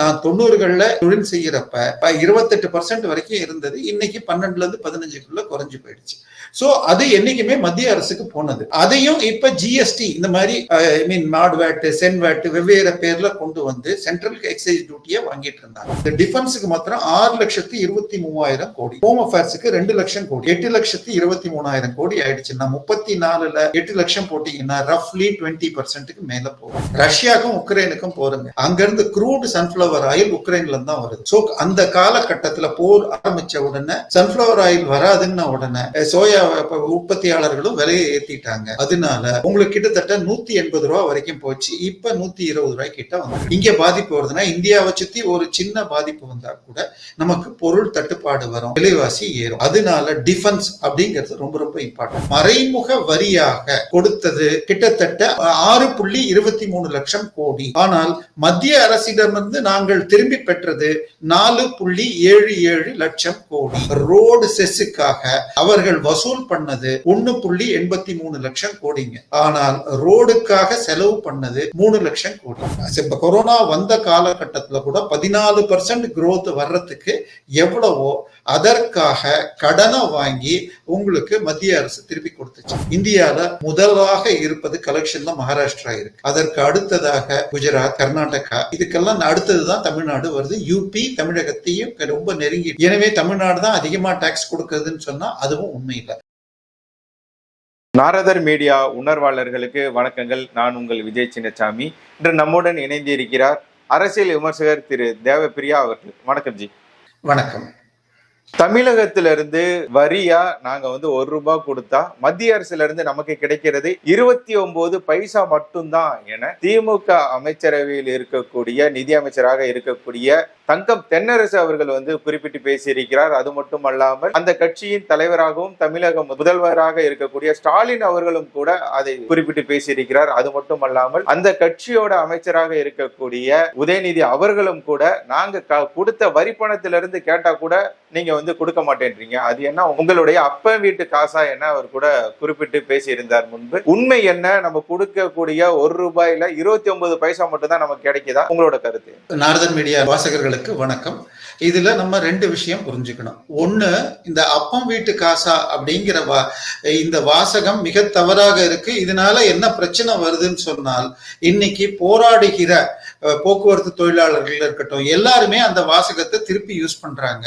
நான் தொண்ணூறுகள்ல தொழில் செய்யறப்ப இருபத்தெட்டு பர்சன்ட் வரைக்கும் இருந்தது. இன்னைக்கு பன்னெண்டுல இருந்து பதினஞ்சுக்குள்ள குறைஞ்சு போயிடுச்சு. சோ அது என்னைக்குமே மத்திய அரசுக்கு போனது. அதையும் இப்ப ஜிஎஸ்டி இந்த மாதிரி ஐ மீன் நாட் வேட்டு சென் வேட்டு வெவ்வேறு பேர்ல கொண்டு வந்து சென்ட்ரல் எக்ஸைஸ் டியூட்டியை வாங்கிட்டு இருந்தாங்க. இந்த டிஃபென்ஸுக்கு மாத்திரம் ஆறு லட்சத்தி இருபத்தி மூவாயிரம் கோடி. ஹோம் அஃபேர்ஸுக்கு ரெண்டு லட்சம் கோடி. எட்டு லட்சத்தி இருபத்தி மூணாயிரம் கோடி ஆயிடுச்சுன்னா முப்பத்தி நாலுல எட்டு லட்சம் போட்டீங்கன்னா ரஃப்லி டுவெண்ட்டி பர்சன்ட்டுக்கு மேல போகும். ரஷ்யாக்கும் உக்ரைனுக்கும் போறங்க அங்க இருந்து குரூட் சன்ஃபிளவர் சன்ஃபிளவர் ஆயில் உக்ரைன்ல இருந்து தான் வருது. சோ அந்த காலகட்டத்துல போர் ஆரம்பிச்ச உடனே சன்ஃபிளவர் ஆயில் வராதுன்ன உடனே சோயா உற்பத்தியாளர்களும் விலையை ஏத்திட்டாங்க. அதனால உங்களுக்கு கிட்டத்தட்ட நூத்தி எண்பது ரூபா வரைக்கும் போச்சு. இப்ப நூத்தி இருபது ரூபாய் கிட்ட வந்து இங்க பாதிப்பு வருதுன்னா இந்தியாவை சுத்தி ஒரு சின்ன பாதிப்பு வந்தா கூட நமக்கு பொருள் தட்டுப்பாடு வரும் விலைவாசி ஏறும். அதனால டிஃபென்ஸ் அப்படிங்கிறது ரொம்ப ரொம்ப இம்பார்ட்டன்ட் மறைமுக வரியாக கொடுத்தது கிட்டத்தட்ட ஆறு புள்ளி இருபத்தி மூணு லட்சம் கோடி. ஆனால் மத்திய அரசிடமிருந்து நாங்கள் திரும்பி பெற்றது நாலு புள்ளி ஏழு ஏழு லட்சம் கோடி. ரோடு செஸ்ஸுக்காக அவர்கள் வசூல் பண்ணது ஒன்னு புள்ளி எண்பத்தி மூணு லட்சம் கோடிங்க. ஆனால் ரோடுக்காக செலவு பண்ணது மூணு லட்சம் கோடி. இப்ப கொரோனா வந்த காலகட்டத்துல கூட பதினாலு பர்சன்ட் குரோத் வர்றதுக்கு எவ்வளவோ அதற்காக கடனை வாங்கி உங்களுக்கு மத்திய அரசு திருப்பி கொடுத்துச்சு. இந்தியால முதலாக இருப்பது கலெக்ஷன்ல மகாராஷ்டிரா இருக்கு. அதற்கு அடுத்ததாக குஜராத் கர்நாடகா இதுக்கெல்லாம் அடுத்ததுதான் தமிழ்நாடு வருது. யூபி தமிழகத்தையும் ரொம்ப நெருங்கி. எனவே தமிழ்நாடு தான் அதிகமா டாக்ஸ் கொடுக்குதுன்னு சொன்னா அதுவும் உண்மை இல்லை நாரதர் மீடியா உணர்வாளர்களுக்கு வணக்கங்கள். நான் உங்கள் விஜய் சின்னசாமி. இன்று நம்முடன் இணைந்து இருக்கிறார் அரசியல் விமர்சகர் திரு தேவப்பிரியா அவர்கள். வணக்கம் ஜி. வணக்கம். தமிழகத்திலிருந்து வரியா நாங்க வந்து ஒரு ரூபாய் கொடுத்தா மத்திய அரசுல இருந்து நமக்கு கிடைக்கிறது இருபத்தி ஒன்பது பைசா மட்டும்தான் என திமுக அமைச்சரவையில் இருக்கக்கூடிய நிதி அமைச்சராக இருக்கக்கூடிய தங்கம் தென்னரசு அவர்கள் வந்து குறிப்பிட்டு பேசியிருக்கிறார். அது மட்டுமல்லாமல் அந்த கட்சியின் தலைவராகவும் தமிழக முதல்வராக இருக்கக்கூடிய ஸ்டாலின் அவர்களும் கூட அதை குறிப்பிட்டு பேசியிருக்கிறார். அது மட்டுமல்லாமல் அந்த கட்சியோட அமைச்சராக இருக்கக்கூடிய உதயநிதி அவர்களும் கூட நாங்க க- கொடுத்த வரி பணத்திலிருந்து கேட்டா கூட நீங்க வந்து கொடுக்க மாட்டேன்றீங்க. அது என்ன? உங்களுடைய அப்ப வீட்டு காசா என்ன? அவர் கூட குறிப்பிட்டு பேசியிருந்தார் முன்பு. உண்மை என்ன? நம்ம கொடுக்கக்கூடிய ஒரு ரூபாயில இருபத்தி ஒன்பது பைசா மட்டும் தான் நமக்கு கிடைக்குதா? உங்களோட கருத்து நாரதன் மீடியா வாசகர்களுக்கு வணக்கம். இதுல நம்ம ரெண்டு விஷயம் புரிஞ்சுக்கணும். ஒண்ணு இந்த அப்பம் வீட்டு காசா அப்படிங்கிற வா இந்த வாசகம் மிக தவறாக இருக்கு. இதனால என்ன பிரச்சனை வருதுன்னு சொன்னால் இன்னைக்கு போராடுகிற போக்குவரத்து தொழிலாளர்கள் இருக்கட்டும் எல்லாருமே அந்த வாசகத்தை திருப்பி யூஸ் பண்றாங்க.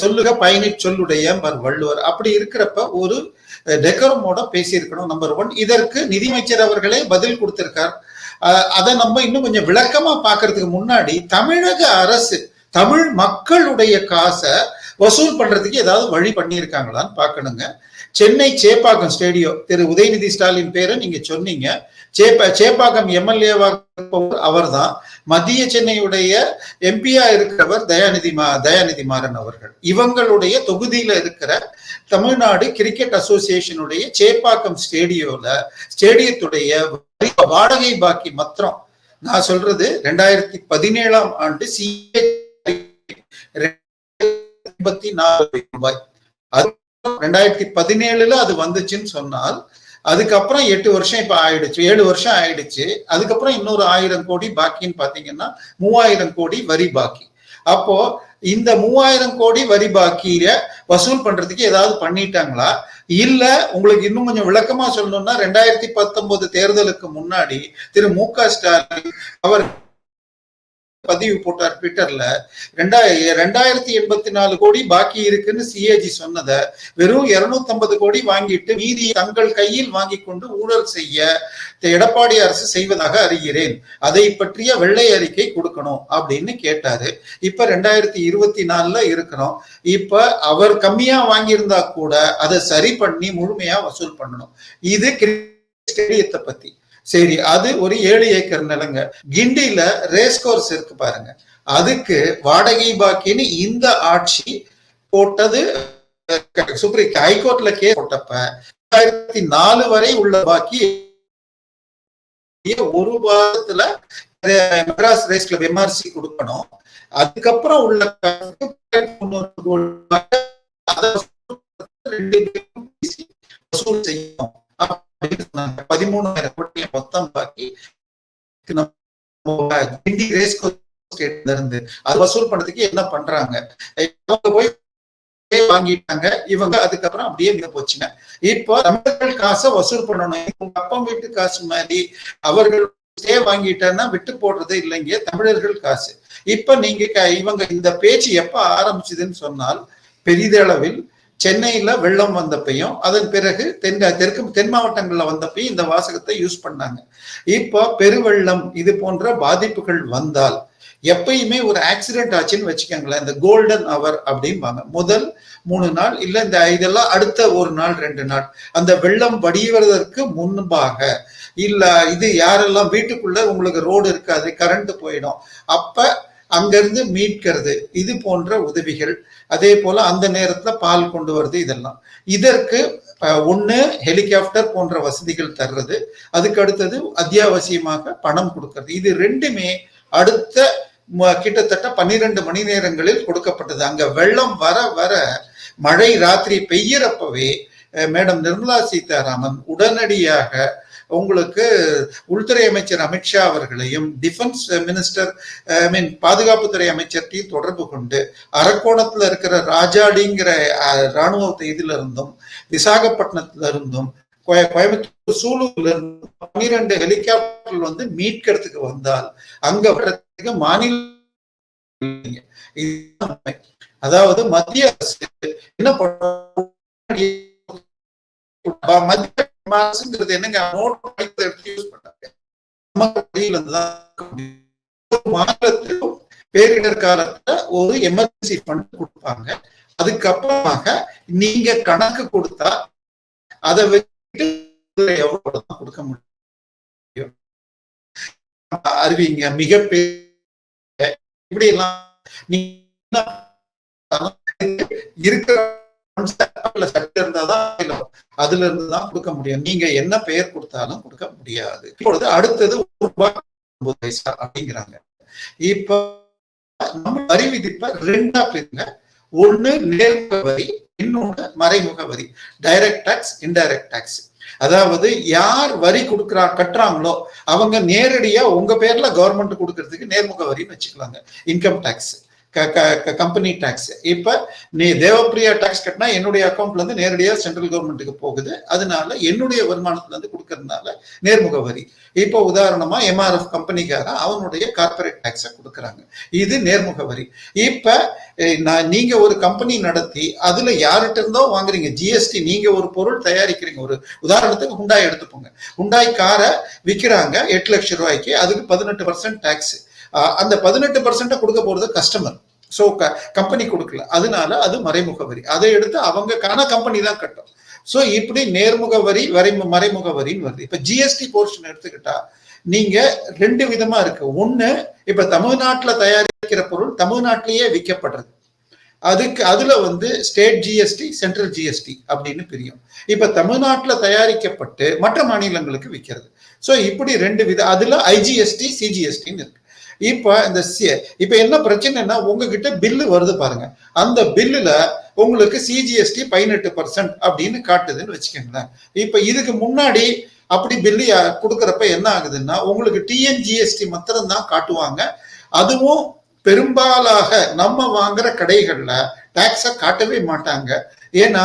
சொல்லுக பயணி சொல்லுடைய மர் வள்ளுவர். அப்படி இருக்கிறப்ப ஒரு டெக்கரமோட பேசியிருக்கணும் நம்பர் ஒன் இதற்கு நிதியமைச்சர் அவர்களே பதில் கொடுத்திருக்கார். அதை நம்ம இன்னும் கொஞ்சம் விளக்கமா பாக்குறதுக்கு முன்னாடி தமிழக அரசு தமிழ் மக்களுடைய காசை வசூல் பண்றதுக்கு ஏதாவது வழி பண்ணியிருக்காங்களான்னு பார்க்கணுங்க. சென்னை சேப்பாக்கம் ஸ்டேடியோ திரு. உதயநிதி ஸ்டாலின் பேரை நீங்க சொன்னீங்க. சேப்ப சேப்பாக்கம் எம்எல்ஏவாக அவர்தான். மத்திய சென்னையுடைய எம்பியா இருக்கிறவர் தயாநிதி மா தயாநிதி மாறன் அவர்கள். இவங்களுடைய தொகுதியில இருக்கிற தமிழ்நாடு கிரிக்கெட் அசோசியேஷனுடைய சேப்பாக்கம் ஸ்டேடியோல ஸ்டேடியத்துடைய வாடகை பாக்கி மாத்திரம் நான் சொல்றது ரெண்டாயிரத்தி பதினேழாம் ஆண்டு சிஏ எண்பத்தி நாலு ரூபாய். அது ரெண்டாயிரத்தி பதினேழுல அது வந்துச்சுன்னு சொன்னால் அதுக்கப்புறம் எட்டு வருஷம் இப்ப ஆயிடுச்சு. ஏழு வருஷம் ஆயிடுச்சு. அதுக்கப்புறம் இன்னொரு ஆயிரம் கோடி பாக்கின்னு பாத்தீங்கன்னா மூவாயிரம் கோடி வரி பாக்கி. அப்போ இந்த மூவாயிரம் கோடி வரி பாக்கிய வசூல் பண்றதுக்கு ஏதாவது பண்ணிட்டாங்களா? இல்ல உங்களுக்கு இன்னும் கொஞ்சம் விளக்கமா சொல்லணும்னா ரெண்டாயிரத்தி பத்தொன்பது தேர்தலுக்கு முன்னாடி திரு மு க ஸ்டாலின் அவர் பதிவு போட்டார் ட்விட்டர்ல. ரெண்டாயிர ரெண்டாயிரத்தி எண்பத்தி நாலு கோடி பாக்கி இருக்குன்னு சிஏஜி சொன்னதை வெறும் இருநூத்தி ஐம்பது கோடி வாங்கிட்டு மீதி தங்கள் கையில் வாங்கி கொண்டு ஊழல் செய்ய எடப்பாடி அரசு செய்வதாக அறிகிறேன். அதை பற்றிய வெள்ளை அறிக்கை கொடுக்கணும் அப்படின்னு கேட்டாரு. இப்ப ரெண்டாயிரத்தி இருபத்தி நாலுல இருக்கிறோம் இப்ப அவர் கம்மியா வாங்கியிருந்தா கூட அதை சரி பண்ணி முழுமையா வசூல் பண்ணணும். இது ஸ்டேடியத்தை பத்தி. சரி அது ஒரு ஏழு ஏக்கர் நிலங்க. கிண்டியில ரேஸ் கோர்ஸ் இருக்கு பாருங்க. அதுக்கு வாடகை பாக்கின்னு இந்த ஆட்சி போட்டது சுப்ரீம் ஹைகோர்ட்ல கேஸ் போட்டப்ப ரெண்டாயிரத்தி நாலு வரை உள்ள பாக்கி ஒரு வாரத்துல மெட்ராஸ் ரேஸ் கிளப் எம்ஆர்சி கொடுக்கணும். அதுக்கப்புறம் உள்ள முன்னூறு அதை ரெண்டு பேரும் வசூல் செய்யணும். பதிமூணாயிரம் கோடி மொத்தம் பாக்கி கிண்டி ரேஸ் ஸ்டேட்ல இருந்து அது வசூல் பண்றதுக்கு என்ன பண்றாங்க இவங்க போய் வாங்கிட்டாங்க இவங்க அதுக்கப்புறம் அப்படியே நின்று போச்சுங்க இப்போ தமிழர்கள் காசை வசூல் பண்ணணும் உங்க அப்பா வீட்டு காசு மாதிரி அவர்கள் ஸ்டே வாங்கிட்டேன்னா விட்டு போடுறது இல்லைங்க தமிழர்கள் காசு இப்ப நீங்க க- இவங்க இந்த பேச்சு எப்ப ஆரம்பிச்சதுன்னு சொன்னால் பெரிதளவில் சென்னையில வெள்ளம் வந்தப்பையும் அதன் பிறகு தென் தெற்கு தென் மாவட்டங்கள்ல வந்தப்பையும் இந்த வாசகத்தை யூஸ் பண்ணாங்க. இப்போ பெருவெள்ளம் இது போன்ற பாதிப்புகள் வந்தால் எப்பயுமே ஒரு ஆக்சிடென்ட் ஆச்சுன்னு வச்சுக்கோங்களேன் இந்த கோல்டன் அவர் அப்படிம்பாங்க. முதல் மூணு நாள் இல்லை இந்த இதெல்லாம் அடுத்த ஒரு நாள் ரெண்டு நாள் அந்த வெள்ளம் வடிவதற்கு முன்பாக இல்லை இது யாரெல்லாம் வீட்டுக்குள்ள உங்களுக்கு ரோடு இருக்காது கரண்ட் போயிடும் அப்ப அங்கிருந்து மீட்கிறது. இது போன்ற உதவிகள். அதே போல அந்த நேரத்துல பால் கொண்டு வருது இதெல்லாம். இதற்கு ஒன்று ஹெலிகாப்டர் போன்ற வசதிகள் தர்றது. அதுக்கு அடுத்தது அத்தியாவசியமாக பணம் கொடுக்கறது. இது ரெண்டுமே அடுத்த ம- கிட்டத்தட்ட பன்னிரண்டு மணி நேரங்களில் கொடுக்கப்பட்டது. அங்க வெள்ளம் வர வர மழை ராத்திரி பெய்யறப்பவே மேடம் நிர்மலா சீதாராமன் உடனடியாக உங்களுக்கு உள்துறை அமைச்சர் அமித்ஷா அவர்களையும் டிஃபென்ஸ் மினிஸ்டர் ஐ மீன் பாதுகாப்புத்துறை அமைச்சர்கிட்டையும் தொடர்பு கொண்டு அரக்கோணத்துல இருக்கிற ராஜாடிங்கிற இராணுவ ராணுவ இருந்தும் விசாகப்பட்டினத்துல இருந்தும் கோயம்புத்தூர் சூலூர்ல இருந்து பன்னிரண்டு ஹெலிகாப்டர் வந்து மீட்கிறதுக்கு வந்தால் அங்க வர்றதுக்கு மாநில அதாவது மத்திய அரசு என்ன பண்ணும் மத்திய மாசுங்கிறது என்னங்க? நோட் பணத்தை எடுத்து யூஸ் பண்ணாங்க நம்ம மாநிலத்திலும் பேரிடர் காலத்துல ஒரு எமர்ஜென்சி ஃபண்ட் கொடுப்பாங்க. அதுக்கப்புறமாக நீங்க கணக்கு கொடுத்தா அதை வச்சு எவ்வளவு கொடுக்க முடியும்? அறிவிங்க மிகப்பெரிய இப்படி எல்லாம் நீங்க இருக்கிற சட்டம் இருந்தாதான் அதுல இருந்து தான் கொடுக்க முடியும். நீங்க என்ன பெயர் கொடுத்தாலும் கொடுக்க முடியாது. இப்பொழுது அடுத்தது ரூபாய் பைசா அப்படிங்கிறாங்க. இப்ப நம்ம வரி விதிப்ப ரெண்டா பிரிங்க. ஒண்ணு நேர்முக வரி இன்னொன்னு மறைமுக வரி. டைரக்ட் டாக்ஸ் இன்டைரக்ட் டாக்ஸ் அதாவது யார் வரி கொடுக்குறா கட்டுறாங்களோ அவங்க நேரடியா உங்க பேர்ல கவர்மெண்ட் கொடுக்கறதுக்கு நேர்முக வரின்னு வச்சுக்கலாங்க. இன்கம் டாக்ஸ் கம்பெனி டேக்ஸ் இப்ப நீ தேவப்பிரியா டேக்ஸ் கட்டினா என்னுடைய அக்கௌண்ட்ல இருந்து நேரடியா சென்ட்ரல் கவர்மெண்ட்டுக்கு போகுது. அதனால என்னுடைய வருமானத்துல இருந்து கொடுக்கறதுனால நேர்முக வரி. இப்போ உதாரணமா எம்ஆர்எஃப் கம்பெனிக்காரன் அவனுடைய கார்பரேட் டேக்ஸை கொடுக்கறாங்க. இது நேர்முக வரி. இப்ப நான் நீங்க ஒரு கம்பெனி நடத்தி அதுல யார்கிட்ட இருந்தோ வாங்குறீங்க. ஜிஎஸ்டி நீங்க ஒரு பொருள் தயாரிக்கிறீங்க. ஒரு உதாரணத்துக்கு ஹுண்டாய் எடுத்துப்போங்க ஹுண்டாய் காரை விற்கிறாங்க எட்டு லட்சம் ரூபாய்க்கு. அதுக்கு பதினெட்டு பர்சன்ட் டேக்ஸ் அந்த பதினெட்டு பர்சன்ட்டை கொடுக்க போகிறது கஸ்டமர் ஸோ க கம்பெனி கொடுக்கல. அதனால அது மறைமுக வரி. அதை எடுத்து அவங்க கம்பெனி தான் கட்டும். ஸோ இப்படி நேர்முக வரி வரை மறைமுக வரின்னு வருது. இப்போ ஜிஎஸ்டி போர்ஷன் எடுத்துக்கிட்டா நீங்க ரெண்டு விதமா இருக்கு. ஒன்று இப்போ தமிழ்நாட்டில் தயாரிக்கிற பொருள் தமிழ்நாட்டிலேயே விற்கப்படுறது. அதுக்கு அதுல வந்து ஸ்டேட் ஜிஎஸ்டி சென்ட்ரல் ஜிஎஸ்டி அப்படின்னு பிரியும். இப்ப தமிழ்நாட்டில் தயாரிக்கப்பட்டு மற்ற மாநிலங்களுக்கு விற்கிறது. ஸோ இப்படி ரெண்டு வித அதுல ஐஜிஎஸ்டி சிஜிஎஸ்டின்னு இருக்கு. இப்போ இந்த சி- இப்போ என்ன பிரச்சனைனா உங்ககிட்ட பில்லு வருது பாருங்க. அந்த பில்லுல உங்களுக்கு சிஜிஎஸ்டி பதினெட்டு பர்சன்ட் அப்படின்னு காட்டுதுன்னு வச்சுக்கோங்களேன். இப்போ இதுக்கு முன்னாடி அப்படி பில்லு கொடுக்குறப்ப என்ன ஆகுதுன்னா உங்களுக்கு டிஎன்ஜிஎஸ்டி மாத்திரம்தான் காட்டுவாங்க. அதுவும் பெரும்பாலாக நம்ம வாங்குற கடைகள்ல டாக்ஸை காட்டவே மாட்டாங்க. ஏன்னா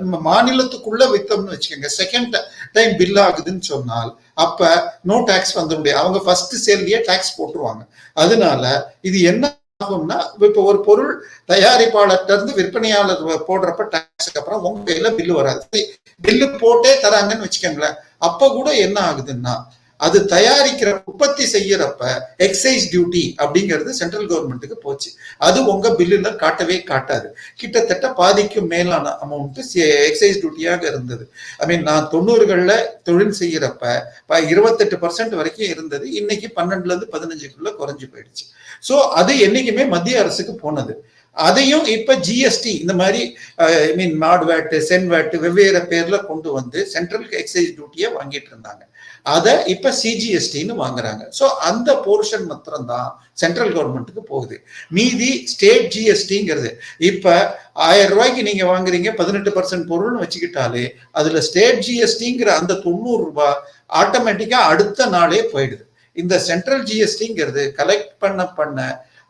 நம்ம மாநிலத்துக்குள்ள வித்தோம்னு வச்சுக்கோங்க. செகண்ட் டைம் பில் ஆகுதுன்னு சொன்னால் அப்ப நோ டாக்ஸ் வந்து முடியாது அவங்க ஃபர்ஸ்ட் சேல்லையே டாக்ஸ் போட்டுருவாங்க. அதனால இது என்ன ஆகும்னா இப்ப ஒரு பொருள் தயாரிப்பாளர்கிட்ட இருந்து விற்பனையாளர் போடுறப்ப டாக்ஸுக்கு அப்புறம் உங்க கையில பில்லு வராது. பில்லு போட்டே தராங்கன்னு வச்சுக்கோங்களேன். அப்ப கூட என்ன ஆகுதுன்னா அது தயாரிக்கிற உற்பத்தி செய்யறப்ப எக்ஸைஸ் டியூட்டி அப்படிங்கிறது சென்ட்ரல் கவர்மெண்ட்டுக்கு போச்சு. அது உங்க பில்லுல காட்டவே காட்டாது. கிட்டத்தட்ட பாதிக்கும் மேலான அமௌண்ட் எக்ஸைஸ் டியூட்டியாக இருந்தது. ஐ மீன் நான் தொண்ணூறுகள்ல தொழில் செய்யறப்ப இருபத்தெட்டு பர்சன்ட் வரைக்கும் இருந்தது. இன்னைக்கு பன்னெண்டுல இருந்து பதினஞ்சுக்குள்ள குறைஞ்சு போயிடுச்சு. ஸோ அது என்னைக்குமே மத்திய அரசுக்கு போனது. அதையும் இப்ப ஜிஎஸ்டி இந்த மாதிரி ஐ மீன் நாட் வேட்டு சென் வேட்டு வெவ்வேறு பேர்ல கொண்டு வந்து சென்ட்ரல் எக்ஸைஸ் டியூட்டியை வாங்கிட்டு இருந்தாங்க. அதை இப்ப சிஜிஎஸ்டின்னு வாங்குறாங்க. ஸோ அந்த போர்ஷன் மாத்திரம் தான் சென்ட்ரல் கவர்மெண்ட்டுக்கு போகுது. மீதி ஸ்டேட் ஜிஎஸ்டிங்கிறது இப்ப ஆயிரம் ரூபாய்க்கு நீங்க வாங்குறீங்க பதினெட்டு பர்சன்ட் பொருள்னு வச்சுக்கிட்டாலே அதுல ஸ்டேட் ஜிஎஸ்டிங்கிற அந்த தொண்ணூறு ரூபாய் ஆட்டோமேட்டிக்கா அடுத்த நாளே போயிடுது. இந்த சென்ட்ரல் ஜிஎஸ்டிங்கிறது கலெக்ட் பண்ண பண்ண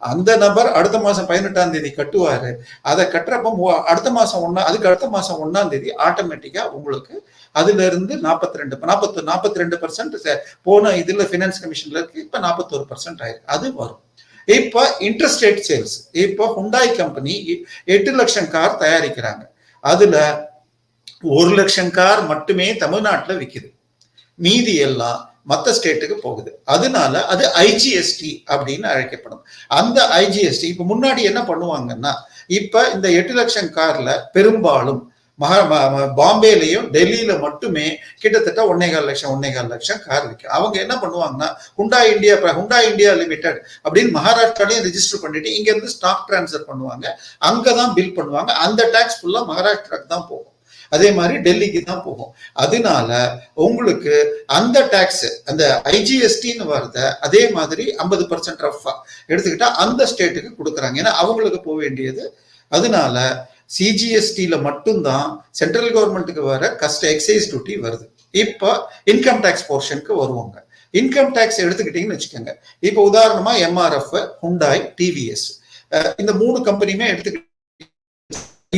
அந்த நபர் அடுத்த மாசம் பதினெட்டாம் தேதி கட்டுவாரு. அதை கட்டுறப்ப அடுத்த மாசம் ஒன்னா அதுக்கு அடுத்த மாசம் ஒன்னாம் தேதி ஆட்டோமேட்டிக்கா உங்களுக்கு அதுல இருந்து நாற்பத்தி ரெண்டு நாற்பத்தி நாற்பத்தி ரெண்டு பர்சன்ட் போன இதுல பினான்ஸ் கமிஷன்ல இருக்கு இப்ப நாற்பத்தோரு பர்சன்ட் ஆயிருக்கு. அது வரும். இப்போ இன்ட்ரெஸ்ட் சேல்ஸ் இப்போ ஹுண்டாய் கம்பெனி எட்டு லட்சம் கார் தயாரிக்கிறாங்க. அதுல ஒரு லட்சம் கார் மட்டுமே தமிழ்நாட்டுல விற்கிது மீதி எல்லாம் மற்ற ஸ்டேட்டுக்கு போகுது. அதனால அது ஐஜிஎஸ்டி அப்படின்னு அழைக்கப்படும். அந்த ஐஜிஎஸ்டி இப்போ முன்னாடி என்ன பண்ணுவாங்கன்னா இப்போ இந்த எட்டு லட்சம் கார்ல பெரும்பாலும் மகா ம- டெல்லியில மட்டுமே கிட்டத்தட்ட ஒன்னேகால் லட்சம் ஒன்னேகால் லட்சம் கார் விற்கும் அவங்க என்ன பண்ணுவாங்கன்னா Hyundai India Hyundai India limited அப்படின்னு மகாராஷ்டிராலையும் ரெஜிஸ்டர் பண்ணிட்டு இங்க இருந்து ஸ்டாக் டிரான்ஸ்ஃபர் பண்ணுவாங்க. அங்கதான் பில் பண்ணுவாங்க. அந்த டேக்ஸ் ஃபுல்லா மகாராஷ்டிராக்கு தான் போகும். அதே மாதிரி டெல்லிக்கு தான் போகும். அதனால உங்களுக்கு அந்த டாக்ஸ் அந்த ஐஜிஎஸ்டின்னு வருத அதே மாதிரி ஐம்பது பர்சன்ட் ரஃபா எடுத்துக்கிட்டா அந்த ஸ்டேட்டுக்கு கொடுக்குறாங்க. ஏன்னா அவங்களுக்கு போக வேண்டியது. அதனால சிஜிஎஸ்டியில மட்டும்தான் சென்ட்ரல் கவர்மெண்ட்டுக்கு வர கஸ்ட் எக்ஸைஸ் டியூட்டி வருது. இப்போ இன்கம் டேக்ஸ் போர்ஷனுக்கு வருவாங்க. இன்கம் டேக்ஸ் எடுத்துக்கிட்டீங்கன்னு வச்சுக்கோங்க. இப்போ உதாரணமா எம்ஆர்எஃப் ஹுண்டாய் டிவிஎஸ் இந்த மூணு கம்பெனியுமே எடுத்துக்கிட்டு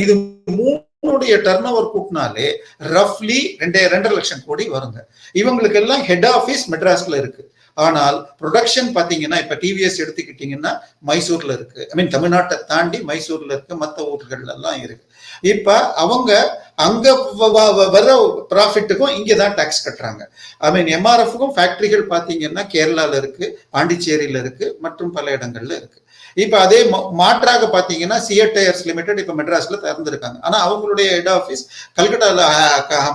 இது மூணு மூணுடைய டர்ன் ஓவர் கூட்டினாலே ரஃப்லி ரெண்டே ரெண்டரை லட்சம் கோடி வருங்க. இவங்களுக்கு எல்லாம் ஹெட் ஆஃபீஸ் மெட்ராஸ்ல இருக்கு. ஆனால் ப்ரொடக்ஷன் பார்த்தீங்கன்னா இப்ப டிவிஎஸ் எடுத்துக்கிட்டீங்கன்னா மைசூர்ல இருக்கு. ஐ மீன் தமிழ்நாட்டை தாண்டி மைசூர்ல இருக்கு மற்ற ஊர்கள்ல எல்லாம் இருக்கு. இப்ப அவங்க அங்க வ- வ- வர ப்ராஃபிட்டுக்கும் இங்கே தான் டாக்ஸ் கட்டுறாங்க. ஐ மீன் எம்ஆர்எஃப்க்கும் ஃபேக்டரிகள் பார்த்தீங்கன்னா கேரளால இருக்கு பாண்டிச்சேரியில இருக்கு மற்றும் பல இடங்கள்ல இருக்கு. இப்ப அதே மா- மாற்றாக பாத்தீங்கன்னா சிஎட் டயர்ஸ் லிமிடெட் இப்ப மெட்ராஸ்ல திறந்திருக்காங்க. ஆனா அவங்களுடைய ஹெட் ஆஃபீஸ் கல்கட்டால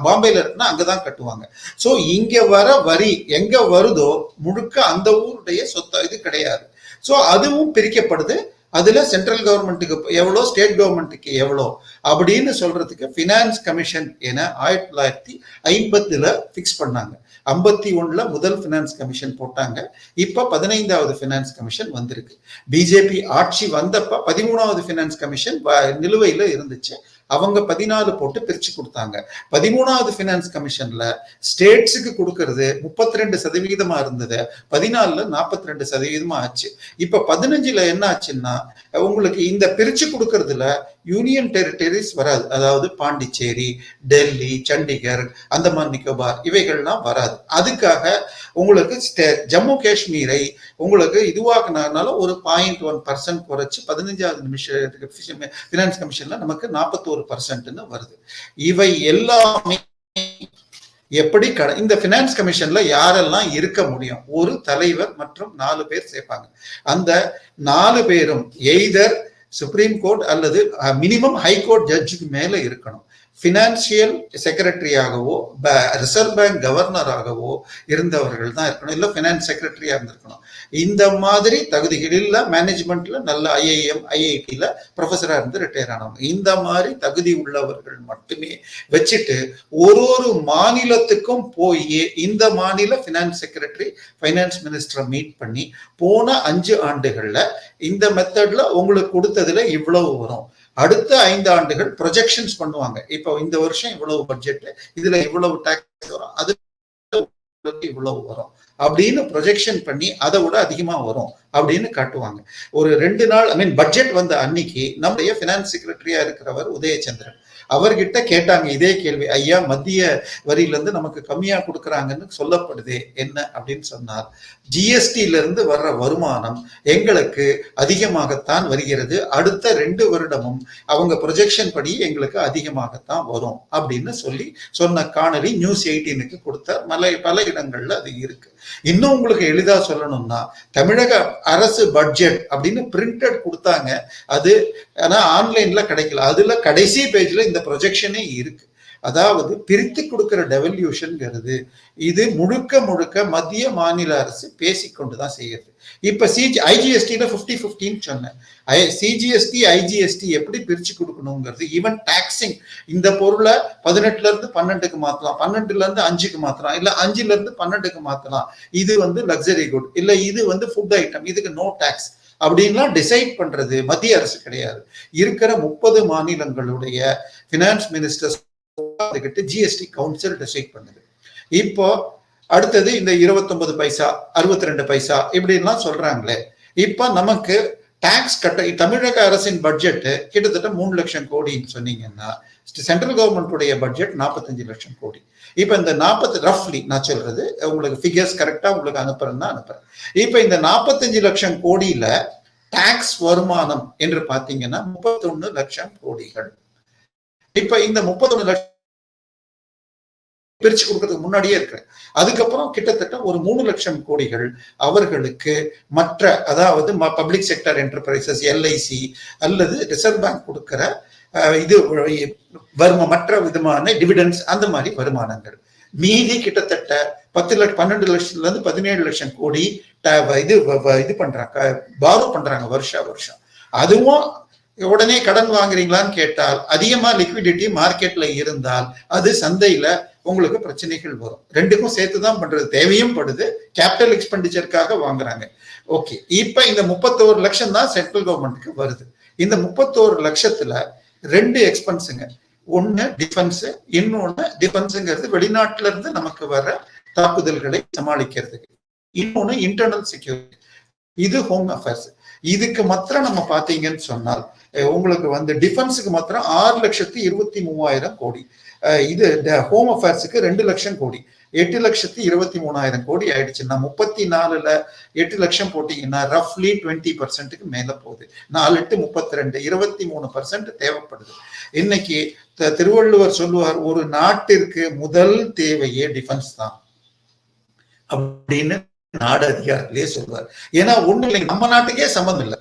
பாம்பேல இருக்குன்னா அங்கதான் கட்டுவாங்க. சோ இங்க வர வரி எங்க வருதோ முழுக்க அந்த ஊருடைய சொத்த இது கிடையாது. சோ அதுவும் பிரிக்கப்படுது. அதுல சென்ட்ரல் கவர்மெண்ட்டுக்கு எவ்வளோ? ஸ்டேட் கவர்மெண்ட்டுக்கு எவ்வளோ? அப்படின்னு சொல்றதுக்கு ஃபினான்ஸ் கமிஷன் என ஆயிரத்தி தொள்ளாயிரத்தி ஐம்பத்தில் ஃபிக்ஸ் பண்ணாங்க. ஐம்பத்தி ஒன்றில் முதல் ஃபினான்ஸ் கமிஷன் போட்டாங்க. இப்போ பதினைந்தாவது ஃபினான்ஸ் கமிஷன் வந்திருக்கு. பிஜேபி ஆட்சி வந்தப்ப பதிமூணாவது ஃபினான்ஸ் கமிஷன் நிலுவையில் இருந்துச்சு. அவங்க பதினாலு போட்டு பிரிச்சு கொடுத்தாங்க. பதிமூணாவது பினான்ஸ் கமிஷன்ல ஸ்டேட்ஸுக்கு கொடுக்கறது முப்பத்தி ரெண்டு சதவிகிதமா இருந்தது. பதினாலுல நாற்பத்தி ரெண்டு சதவீதமா ஆச்சு. இப்ப பதினஞ்சுல என்ன ஆச்சுன்னா உங்களுக்கு இந்த பிரிச்சு கொடுக்கறதுல யூனியன் டெரிட்டரிஸ் வராது. அதாவது பாண்டிச்சேரி டெல்லி சண்டிகர் அந்தமான் நிக்கோபார் இவைகள்லாம் வராது. அதுக்காக உங்களுக்கு ஜம்மு காஷ்மீரை உங்களுக்கு இதுவாக்குனால ஒரு பாயிண்ட் ஒன் பர்சன்ட் குறைச்சி பதினஞ்சாவது நிமிஷத்துக்கு ஃபினான்ஸ் கமிஷன்ல நமக்கு நாற்பத்தோரு பர்சன்ட்னு வருது. இவை எல்லாமே எப்படி கட இந்த பினான்ஸ் கமிஷன்ல யாரெல்லாம் இருக்க முடியும்? ஒரு தலைவர் மற்றும் நாலு பேர் சேர்ப்பாங்க. அந்த நாலு பேரும் எய்தர் சுப்ரீம் கோர்ட் அல்லது மினிமம் ஹைகோர்ட் ஜட்ஜுக்கு மேலே இருக்கணும். ஃபினான்சியல் செக்ரட்டரியாகவோ ரிசர்வ் பேங்க் கவர்னராகவோ இருந்தவர்கள் தான் இருக்கணும். இல்லை ஃபினான்ஸ் செக்ரட்டரியாக இருந்திருக்கணும். இந்த மாதிரி தகுதிகளில் மேனேஜ்மெண்ட்ல நல்ல ஐஐஎம் ஐஐடியில ப்ரொஃபஸராக இருந்து ரிட்டையர் ஆனவங்க. இந்த மாதிரி தகுதி உள்ளவர்கள் மட்டுமே வச்சுட்டு ஒரு ஒரு மாநிலத்துக்கும் போய் இந்த மாநில ஃபினான்ஸ் செக்ரட்டரி ஃபைனான்ஸ் மினிஸ்டரை மீட் பண்ணி போன அஞ்சு ஆண்டுகள்ல இந்த மெத்தட்ல உங்களுக்கு கொடுத்ததுல இவ்வளவு வரும். அடுத்த ஐந்து ஆண்டுகள் ப்ரொஜெக்ஷன்ஸ் பண்ணுவாங்க. இப்போ இந்த வருஷம் இவ்வளவு பட்ஜெட் இதுல இவ்வளவு டேக்ஸ் வரும். அது இவ்வளவு வரும். அப்படின்னு ப்ரொஜெக்ஷன் பண்ணி அதை விட அதிகமா வரும் அப்படின்னு காட்டுவாங்க. ஒரு ரெண்டு நாள் ஐ மீன் பட்ஜெட் வந்த அன்னைக்கு நம்முடைய ஃபினான்ஸ் செக்ரட்டரியா இருக்கிறவர் உதயச்சந்திரன். அவர்கிட்ட கேட்டாங்க இதே கேள்வி ஐயா மத்திய வரியில இருந்து நமக்கு கம்மியா கொடுக்கறாங்கன்னு சொல்லப்படுதே என்ன? அப்படின்னு சொன்னார். ஜிஎஸ்டியில இருந்து வர்ற வருமானம் எங்களுக்கு அதிகமாகத்தான் வருகிறது. அடுத்த ரெண்டு வருடமும் அவங்க ப்ரொஜெக்ஷன் படி எங்களுக்கு அதிகமாகத்தான் வரும் அப்படின்னு சொல்லி சொன்ன காணொலி நியூஸ் எயிட்டீனுக்கு கொடுத்த மல பல இடங்கள்ல அது இருக்கு. இன்னும் உங்களுக்கு எளிதா சொல்லணும்னா தமிழக அரசு பட்ஜெட் அப்படின்னு பிரிண்டட் கொடுத்தாங்க. அது ஆனா ஆன்லைன்ல கிடைக்கல. அதுல கடைசி பேஜ்ல இந்த ப்ரொஜெக்ஷனே இருக்கு. அதாவது பிரித்து கொடுக்கிற டெவல்யூஷன்ங்கிறது இது முழுக்க முழுக்க மத்திய மாநில அரசு பேசிக்கொண்டு தான் செய்கிறது இப்போ சிஜி ஐஜிஎஸ்டியில் ஃபிஃப்டி ஃபிஃப்டின்னு சொன்னேன் சிஜிஎஸ்டி ஐஜிஎஸ்டி எப்படி பிரித்து கொடுக்கணுங்கிறது ஈவன் டாக்ஸிங் இந்த பொருளை பதினெட்டுலேருந்து பன்னெண்டுக்கு மாற்றலாம் பன்னெண்டுலேருந்து அஞ்சுக்கு மாற்றலாம் இல்லை அஞ்சுலேருந்து பன்னெண்டுக்கு மாற்றலாம் இது வந்து லக்ஸரி குட் இல்லை இது வந்து ஃபுட் ஐட்டம் இதுக்கு நோ டேக்ஸ் அப்படின்லாம் டிசைட் பண்றது மத்திய அரசு கிடையாது. இருக்கிற முப்பது மாநிலங்களுடைய finance ministers GST council decide பண்ணுது. இப்போ அடுத்தது இந்த 29 பைசா 62 பைசா இப்படின்லாம் சொல்றாங்களே. இப்போ நமக்கு டாக்ஸ் கட்ட தமிழக அரசின் பட்ஜெட்டு கிட்டத்தட்ட மூணு லட்சம் கோடின்னு சொன்னீங்கன்னா சென்ட்ரல் கவர்மெண்ட்டுடைய பட்ஜெட் 45 லட்சம் கோடி. இப்போ இந்த நாற்பத்தி ரஃப்லி நான் சொல்றது உங்களுக்கு ஃபிகர்ஸ் கரெக்டாக உங்களுக்கு அனுப்புறேன்னா அனுப்புறேன். இப்போ இந்த 45 லட்சம் கோடியில டாக்ஸ் வருமானம் என்று பார்த்தீங்கன்னா முப்பத்தொன்னு லட்சம் கோடிகள். இப்போ இந்த 31 லட்சம் பிரிச்சு கொடுக்கறதுக்கு முன்னாடியே இருக்கிறேன். அதுக்கப்புறம் கிட்டத்தட்ட ஒரு மூணு லட்சம் கோடிகள் அவர்களுக்கு மற்ற அதாவது பப்ளிக் செக்டர் என்டர்பிரைசஸ் எல்ஐசி அல்லது ரிசர்வ் பேங்க் கொடுக்கிற இது வரும மற்ற விதமான டிவிடன்ஸ் அந்த மாதிரி வருமானங்கள். மீதி கிட்டத்தட்ட பத்து லட்சம் பன்னெண்டு லட்சத்துல இருந்து பதினேழு லட்சம் கோடி ட- இது வ- இது பண்றாங்க பாரோ பண்றாங்க வருஷா வருஷம். அதுவும் உடனே கடன் வாங்குறீங்களான்னு கேட்டால் அதிகமா லிக்விடிட்டி மார்க்கெட்ல இருந்தால் அது சந்தையில உங்களுக்கு பிரச்சனைகள் வரும். ரெண்டுக்கும் சேர்த்து தான் பண்றது. தேவையும் படுது. கேபிட்டல் எக்ஸ்பெண்டிச்சருக்காக வாங்குறாங்க. ஓகே இப்ப இந்த முப்பத்தோரு லட்சம் தான் சென்ட்ரல் கவர்மெண்ட்டுக்கு வருது. இந்த முப்பத்தோரு லட்சத்துல ரெண்டு எக்ஸ்பென்ஸுங்க ஒன்னு டிஃபென்ஸ் இன்னொன்னு டிஃபென்ஸுங்கிறது வெளிநாட்டுல இருந்து நமக்கு வர தாக்குதல்களை சமாளிக்கிறதுக்கு இன்னொன்னு இன்டர்னல் செக்யூரிட்டி இது ஹோம் அஃபேர்ஸ் இதுக்கு மாத்திரம் நம்ம பாத்தீங்கன்னு சொன்னால் உங்களுக்கு வந்து டிஃபென்ஸுக்கு மாத்திரம் ஆறு லட்சத்தி இருபத்தி மூவாயிரம் கோடி. இது ஹோம் அஃபேர்ஸுக்கு ரெண்டு லட்சம் கோடி. எட்டு லட்சத்தி இருபத்தி மூணாயிரம் கோடி ஆயிடுச்சுன்னா முப்பத்தி நாலுல எட்டு லட்சம் போட்டீங்கன்னா ரஃப்லி டுவெண்ட்டி பர்சன்ட்டுக்கு மேல போகுது. நாலு எட்டு முப்பத்தி ரெண்டு இருபத்தி மூணு பர்சன்ட் தேவைப்படுது. இன்னைக்கு திருவள்ளுவர் சொல்லுவார் ஒரு நாட்டிற்கு முதல் தேவையே டிஃபென்ஸ் தான். அப்படின்னு நாடு அதிகாரிகளே சொல்வார் ஏன்னா ஒண்ணு இல்லைங்க நம்ம நாட்டுக்கே சம்மந்தம் இல்லை.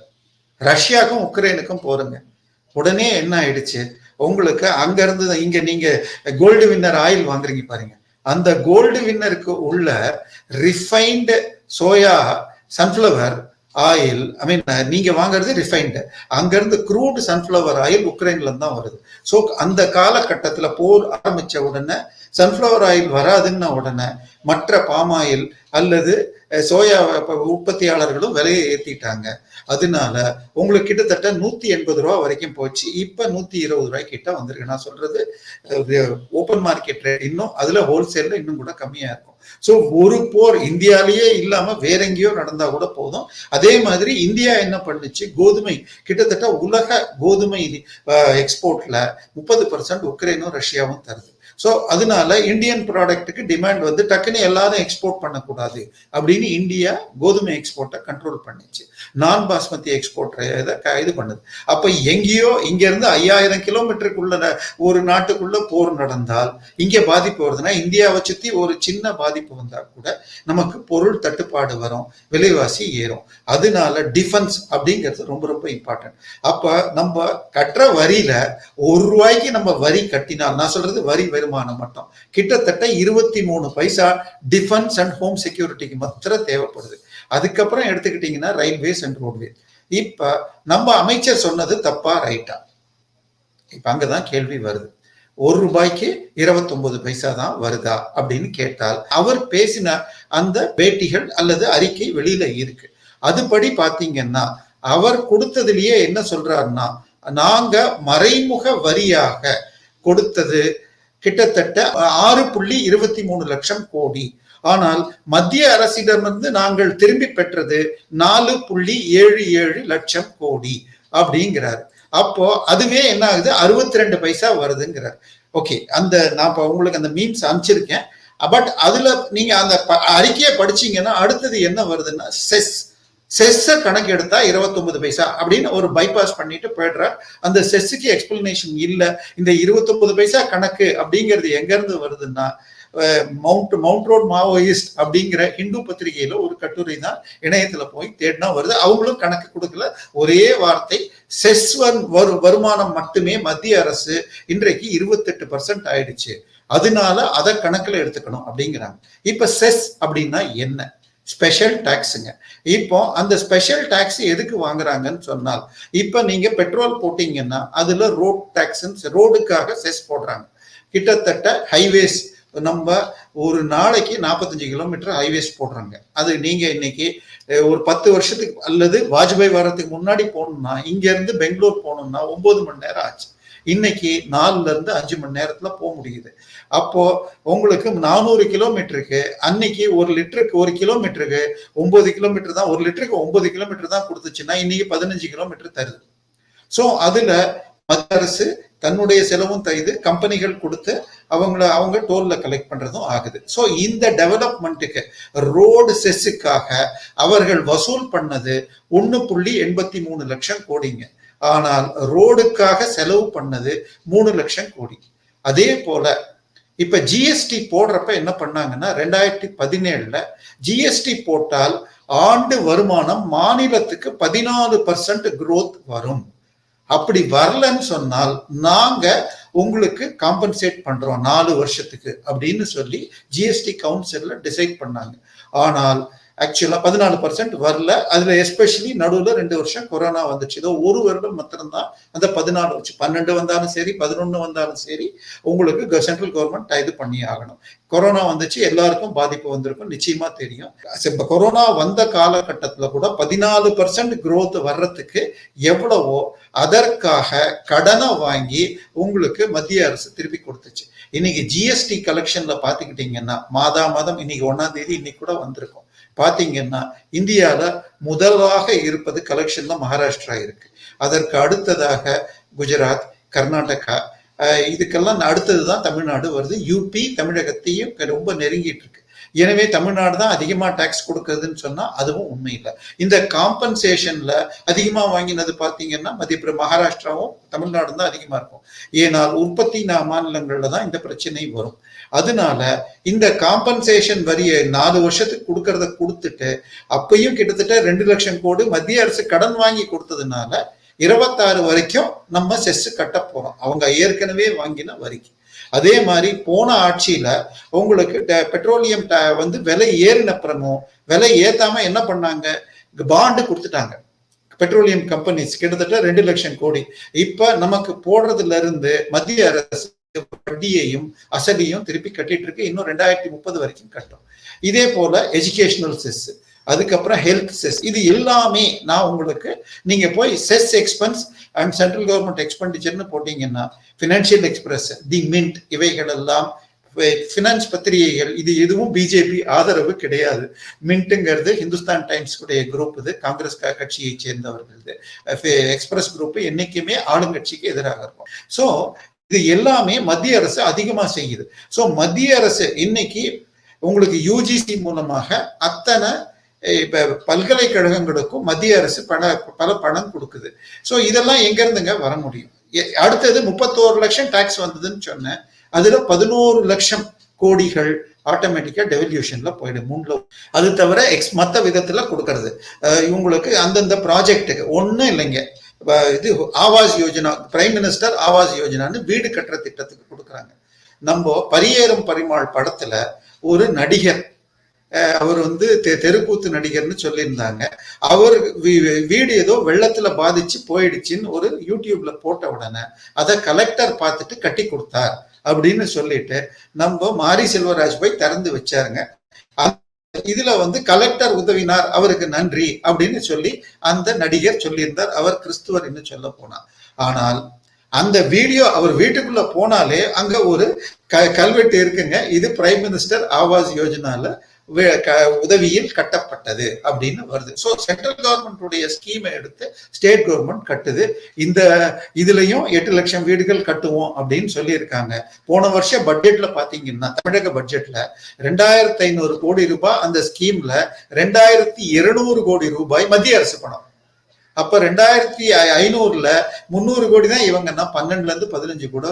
ரஷ்யாவுக்கும் உக்ரைனுக்கும் போறங்க உடனே என்ன ஆயிடுச்சு? உங்களுக்கு அங்க இருந்து இங்க நீங்க கோல்டு வின்னர் ஆயில் வாங்குறீங்க பாருங்க. அந்த கோல்டு வின்னருக்கு உள்ள refined soya sunflower oil I mean நீங்க வாங்குறது ரிஃபைன்டு அங்கிருந்து க்ரூட் சன்ஃப்ளவர் ஆயில் உக்ரைன்ல இருந்து தான் வருது. ஸோ அந்த காலகட்டத்தில் போர் ஆரம்பிச்ச உடனே சன்ஃப்ளவர் ஆயில் வராதுன்ன உடனே மற்ற பாம் ஆயில் அல்லது சோயா உற்பத்தியாளர்களும் விலையை ஏற்றிட்டாங்க அதனால உங்களுக்கு கிட்டத்தட்ட நூற்றி எண்பது ரூபா வரைக்கும் போச்சு. இப்போ நூற்றி இருபது ரூபாய் கிட்ட வந்திருக்கு. நான் சொல்றது ஓப்பன் மார்க்கெட் ரேட் இன்னும் அதில் ஹோல்சேலில் இன்னும் கூட கம்மியாக இருக்கும். ஸோ ஒரு போர் இந்தியாலேயே இல்லாமல் வேற எங்கேயோ நடந்தா கூட போதும். அதே மாதிரி இந்தியா என்ன பண்ணுச்சு? கோதுமை கிட்டத்தட்ட உலக கோதுமை எக்ஸ்போர்ட்ல முப்பது பர்சன்ட் உக்ரைனும் ரஷ்யாவும் தருது. ஸோ அதனால இந்தியன் ப்ராடக்ட்டுக்கு டிமாண்ட் வந்து டக்குன்னு எல்லாரும் எக்ஸ்போர்ட் பண்ணக்கூடாது. அப்படின்னு இந்தியா கோதுமை எக்ஸ்போர்ட்டை கண்ட்ரோல் பண்ணிச்சு. நான் பாஸ்மதி எக்ஸ்போர்ட் இதை இது பண்ணுது. அப்ப எங்கேயோ இங்க இருந்து ஐயாயிரம் கிலோமீட்டருக்குள்ள ஒரு நாட்டுக்குள்ள போர் நடந்தால் இங்கே பாதிப்பு வருதுன்னா இந்தியாவை சுத்தி ஒரு சின்ன பாதிப்பு வந்தா கூட நமக்கு பொருள் தட்டுப்பாடு வரும் விலைவாசி ஏறும். அதனால டிஃபென்ஸ் அப்படிங்கிறது ரொம்ப ரொம்ப இம்பார்ட்டன்ட் அப்ப நம்ம கட்டுற வரியில ஒரு ரூபாய்க்கு நம்ம வரி கட்டினால் நான் சொல்றது வரி வருமானம் மட்டும். கிட்டத்தட்ட இருபத்தி மூணு பைசா டிஃபென்ஸ் அண்ட் ஹோம் செக்யூரிட்டிக்கு மாத்திர தேவைப்படுது. அதுக்கப்புறம் எடுத்துக்கிட்டீங்கன்னா ரயில்வேஸ் அண்ட் ரோட்வேஸ் இப்ப நம்ம அமைச்சர் சொன்னது தப்பா ரைட்டா இப்ப அங்கதான் கேள்வி வருது. ஒரு ரூபாய்க்கு 29 பைசா தான் வருதா? அப்படின்னு கேட்டால் அவர் பேசின அந்த பேட்டிகள் அல்லது அறிக்கை வெளியில இருக்கு. அதுபடி பாத்தீங்கன்னா அவர் கொடுத்ததுலயே என்ன சொல்றாருன்னா நாங்க மறைமுக வரியாக கொடுத்தது கிட்டத்தட்ட ஆறு புள்ளி இருபத்தி மூணு லட்சம் கோடி. ஆனால் மத்திய அரசிடமிருந்து நாங்கள் திரும்பி பெற்றது நாலு புள்ளி ஏழு ஏழு லட்சம் கோடி அப்படிங்கிறார். அப்போ அதுவே என்ன ஆகுது? அறுபத்தி ரெண்டு பைசா வருதுங்கிறார். ஓகே அந்த நான் இப்போ உங்களுக்கு அந்த மீன்ஸ் அனுப்பிச்சிருக்கேன். பட் அதுல நீங்க அந்த ப- அறிக்கையை படிச்சீங்கன்னா அடுத்தது என்ன வருதுன்னா செஸ். செஸ்ஸை கணக்கு எடுத்தா 29 பைசா அப்படின்னு ஒரு பைபாஸ் பண்ணிட்டு போயிடுறார். அந்த செஸ்ஸுக்கு எக்ஸ்பிளனேஷன் இல்ல. இந்த 29 பைசா கணக்கு அப்படிங்கிறது எங்க இருந்து வருதுன்னா மவுண்ட் மவுண்ட் ரோட் மாவோயிஸ்ட் அப்படிங்கிற ஹிந்து பத்திரிகையில ஒரு கட்டுரை தான் இணையத்துல போய் தேடினா வருது. அவங்களும் கணக்கு கொடுக்கல. ஒரே வார்த்தை செஸ் வரு- வருமானம் மட்டுமே மத்திய அரசு இன்றைக்கு இருபத்தெட்டு பர்சன்ட் ஆயிடுச்சு. அதனால அதை கணக்கில் எடுத்துக்கணும் அப்படிங்கிறாங்க. இப்ப செஸ் அப்படின்னா என்ன? ஸ்பெஷல் டாக்ஸுங்க இப்போ அந்த ஸ்பெஷல் டாக்ஸ் எதுக்கு வாங்குறாங்கன்னு சொன்னால் இப்போ நீங்க பெட்ரோல் போட்டீங்கன்னா அதுல ரோட் டாக்ஸ் ரோடுக்காக செஸ் போடுறாங்க. கிட்டத்தட்ட ஹைவேஸ் நம்ம ஒரு நாளைக்கு நாற்பத்தஞ்சு கிலோமீட்டர் ஹைவேஸ் போடுறாங்க. அது நீங்கள் இன்னைக்கு ஒரு பத்து வருஷத்துக்கு அல்லது வாஜ்பாய் வர்றதுக்கு முன்னாடி போகணும்னா இங்கேருந்து பெங்களூர் போகணும்னா ஒம்பது மணி நேரம் ஆச்சு. இன்னைக்கு நாலுல இருந்து அஞ்சு மணி நேரத்துல போக முடியுது. அப்போ உங்களுக்கு நானூறு கிலோமீட்டருக்கு அன்னைக்கு ஒரு லிட்டருக்கு ஒரு கிலோமீட்டருக்கு ஒன்பது கிலோமீட்டர் தான் ஒரு லிட்டருக்கு ஒன்பது கிலோமீட்டர் தான் கொடுத்துச்சுன்னா இன்னைக்கு பதினஞ்சு கிலோமீட்டர் தருது. ஸோ அதுல மத்திய அரசு தன்னுடைய செலவும் செய்து கம்பெனிகள் கொடுத்து அவங்கள அவங்க டோல்ல கலெக்ட் பண்றதும் ஆகுது. ஸோ இந்த டெவலப்மெண்ட்டுக்கு ரோடு செஸ்ஸுக்காக அவர்கள் வசூல் பண்ணது ஒன்று புள்ளி எண்பத்தி மூணு லட்சம் கோடிங்க. ஆனால் ரோடுக்காக செலவு பண்ணது மூணு லட்சம் கோடி. அதே போல இப்ப ஜிஎஸ்டி போடுறப்ப என்ன பண்ணாங்கன்னா ரெண்டாயிரத்தி பதினேழுல ஜிஎஸ்டி போட்டால் ஆண்டு வருமானம் மாநிலத்துக்கு பதினாலு பர்சன்ட் குரோத் வரும். அப்படி வரலன்னு சொன்னால் நாங்க உங்களுக்கு காம்பன்சேட் பண்றோம் நாலு வருஷத்துக்கு அப்படின்னு சொல்லி ஜிஎஸ்டி கவுன்சில்ல டிசைட் பண்ணாங்க. ஆனால் ஆக்சுவலா பதினாலு பர்சன்ட் வரல. அதுல எஸ்பெஷலி நடுவுல ரெண்டு வருஷம் கொரோனா வந்துச்சு. ஏதோ ஒரு வருடம் மாத்திரம்தான் அந்த பதினாலு வச்சு பன்னெண்டு வந்தாலும் சரி பதினொன்னு வந்தாலும் சரி உங்களுக்கு சென்ட்ரல் கவர்மெண்ட் இது பண்ணி ஆகணும். கொரோனா வந்துச்சு எல்லாருக்கும் பாதிப்பு வந்திருக்கும் நிச்சயமா தெரியும். இப்ப கொரோனா வந்த காலகட்டத்துல கூட பதினாலு பர்சன்ட் க்ரோத் வர்றதுக்கு எவ்வளவோ அதற்காக கடனை வாங்கி உங்களுக்கு மத்திய அரசு திருப்பி கொடுத்துச்சு. இன்னைக்கு ஜிஎஸ்டி கலெக்ஷன்ல பாத்துக்கிட்டீங்கன்னா மாதா மாதம் இன்னைக்கு ஒன்னாம் தேதி இன்னைக்கு கூட வந்திருக்கும். பாத்தீங்கன்னா இந்தியால முதலாக இருப்பது கலெக்ஷன்ல மகாராஷ்டிரா இருக்கு. அதற்கு அடுத்ததாக குஜராத் கர்நாடகா இதுக்கெல்லாம் அடுத்தது தான் தமிழ்நாடு வருது. யூபி தமிழகத்தையும் ரொம்ப நெருங்கிட்டு இருக்கு. எனவே தமிழ்நாடு தான் அதிகமாக டேக்ஸ் கொடுக்குதுன்னு சொன்னால் அதுவும் உண்மை இல்லை இந்த காம்பன்சேஷனில் அதிகமாக வாங்கினது பார்த்தீங்கன்னா மதிய மகாராஷ்டிராவும் தமிழ்நாடு தான் அதிகமாக இருக்கும். ஏனால் உற்பத்தி மாநிலங்களில் தான் இந்த பிரச்சனை வரும். அதனால இந்த காம்பன்சேஷன் வரியை நாலு வருஷத்துக்கு கொடுக்கறத கொடுத்துட்டு அப்பயும் கிட்டத்தட்ட ரெண்டு லட்சம் கோடி மத்திய அரசு கடன் வாங்கி கொடுத்ததுனால இருபத்தாறு வரைக்கும் நம்ம செஸ் கட்ட போறோம். அவங்க ஏற்கனவே வாங்கின வரிக்கு. அதே மாதிரி போன ஆட்சியில உங்களுக்கு ட- பெட்ரோலியம் ட- வந்து விலை ஏறினப்புறமும் விலை ஏத்தாம என்ன பண்ணாங்க? பாண்டு கொடுத்துட்டாங்க. பெட்ரோலியம் கம்பெனிஸ் கிட்டத்தட்ட ரெண்டு லட்சம் கோடி. இப்ப நமக்கு போடுறதுல இருந்து மத்திய அரசு வட்டியையும் அசலையும் திருப்பி கட்டிட்டு இருக்கு. இன்னும் ரெண்டாயிரத்தி முப்பது வரைக்கும் கட்டும். இதே போல எஜுகேஷனல் சிஸ்டம் அதுக்கப்புறம் ஹெல்த் செஸ் இது எல்லாமே நான் உங்களுக்கு நீங்க போய் cess expense and central government எக்ஸ்பெண்டிச்சர்னு போட்டீங்கன்னா ஃபினான்ஷியல் எக்ஸ்பிரஸ் தி மின்ட் இவைகள் எல்லாம் ஃபினான்ஸ் பத்திரிகைகள் இது எதுவும் பிஜேபி ஆதரவு கிடையாது. மின்ட்டுங்கிறது ஹிந்துஸ்தான் டைம்ஸ் உடைய குரூப் இது காங்கிரஸ் க- கட்சியை சேர்ந்தவர்கள் எக்ஸ்பிரஸ் குரூப் என்னைக்குமே ஆளுங்கட்சிக்கு எதிராக இருக்கும். ஸோ இது எல்லாமே மத்திய அரசு அதிகமாக செய்யுது. ஸோ மத்திய அரசு இன்னைக்கு உங்களுக்கு யூஜிசி மூலமாக அத்தனை இப்ப பல்கலைக்கழகங்களுக்கும் மத்திய அரசு பண பல பணம் கொடுக்குது. ஸோ இதெல்லாம் எங்க இருந்துங்க வர முடியும்? அடுத்தது முப்பத்தோரு லட்சம் டாக்ஸ் வந்ததுன்னு சொன்னேன். அதுல பதினோரு லட்சம் கோடிகள் ஆட்டோமேட்டிக்கா டெவல்யூஷன்ல போயிடும். மூணுல அது தவிர எக்ஸ் மத்த விதத்துல கொடுக்கறது. இவங்களுக்கு அந்தந்த ப்ராஜெக்ட்டுக்கு ஒன்றும் இல்லைங்க. இது ஆவாஸ் யோஜனா பிரைம் மினிஸ்டர் ஆவாஸ் யோஜனான்னு வீடு கட்டுற திட்டத்துக்கு கொடுக்குறாங்க. நம்ம பரியேறும் பரிமாள் படத்துல ஒரு நடிகர் அவர் வந்து தெ- தெருக்கூத்து நடிகர்னு சொல்லியிருந்தாங்க. அவர் வீ- வீடு ஏதோ வெள்ளத்துல பாதிச்சு போயிடுச்சுன்னு ஒரு யூடியூப்ல போட்ட உடனே அதை கலெக்டர் பார்த்துட்டு கட்டி கொடுத்தார் அப்படின்னு சொல்லிட்டு நம்ம மாரி செல்வராஜ் போய் திறந்து வச்சாருங்க. இதுல வந்து கலெக்டர் உதவினார் அவருக்கு நன்றி அப்படின்னு சொல்லி அந்த நடிகர் சொல்லியிருந்தார். அவர் கிறிஸ்துவர் என்று சொல்ல போனார். ஆனால் அந்த வீடியோ அவர் வீட்டுக்குள்ள போனாலே அங்க ஒரு க கல்வெட்டு இருக்குங்க. இது பிரைம் மினிஸ்டர் ஆவாஸ் யோஜனால உதவியில் கட்டப்பட்டது அப்படின்னு வருது. ஸோ சென்ட்ரல் கவர்மெண்ட்டுடைய ஸ்கீமை எடுத்து ஸ்டேட் கவர்மெண்ட் கட்டுது. இந்த இதுலயும் எட்டு லட்சம் வீடுகள் கட்டுவோம் அப்படின்னு சொல்லியிருக்காங்க. போன வருஷம் பட்ஜெட்ல பாத்தீங்கன்னா தமிழக பட்ஜெட்ல ரெண்டாயிரத்தி ஐநூறு கோடி ரூபாய் அந்த ஸ்கீம்ல ரெண்டாயிரத்தி இருநூறு கோடி ரூபாய் மத்திய அரசு பணம். அப்ப ரெண்டாயிரத்தி ஐநூறுல முந்நூறு கோடி தான் இவங்கன்னா பன்னெண்டுல இருந்து பதினஞ்சு கூட